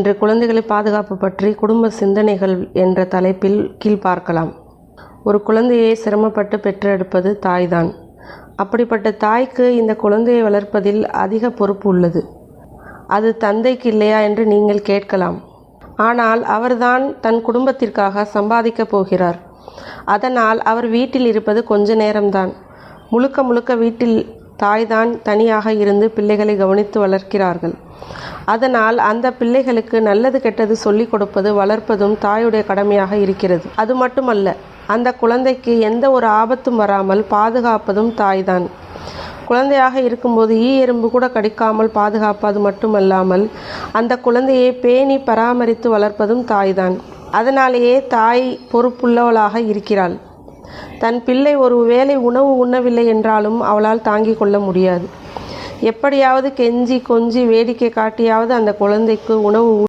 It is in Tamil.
இன்று குழந்தைகளை பாதுகாப்பு பற்றி குடும்ப சிந்தனைகள் என்ற தலைப்பில் கீழ் பார்க்கலாம். ஒரு குழந்தையை சிரமப்பட்டு பெற்றெடுப்பது தாய்தான். அப்படிப்பட்ட தாய்க்கு இந்த குழந்தையை வளர்ப்பதில் அதிக பொறுப்பு உள்ளது. அது தந்தைக்கு இல்லையா என்று நீங்கள் கேட்கலாம். ஆனால் அவர்தான் தன் குடும்பத்திற்காக சம்பாதிக்கப் போகிறார். அதனால் அவர் வீட்டில் இருப்பது கொஞ்ச நேரம்தான். முழுக்க முழுக்க வீட்டில் தாய்தான் தனியாக இருந்து பிள்ளைகளை கவனித்து வளர்க்கிறார்கள். அதனால் அந்த பிள்ளைகளுக்கு நல்லது கெட்டது சொல்லிக் கொடுப்பது வளர்ப்பதும் தாயுடைய கடமையாக இருக்கிறது. அது மட்டுமல்ல அந்த குழந்தைக்கு எந்த ஒரு ஆபத்தும் வராமல் பாதுகாப்பதும் தாய்தான். குழந்தையாக இருக்கும்போது ஈ எறும்பு கூட கடிக்காமல் பாதுகாப்பது மட்டுமல்லாமல் அந்த குழந்தையை பேணி பராமரித்து வளர்ப்பதும் தாய்தான். அதனாலேயே தாய் பொறுப்புள்ளவளாக இருக்கிறாள். தன் பிள்ளை ஒரு வேளை உணவு உண்ணவில்லை என்றாலும் அவளால் தாங்கிக் கொள்ள முடியாது. எப்படியாவது கெஞ்சி கொஞ்சி வேடிக்கை காட்டியாவது அந்த குழந்தைக்கு உணவு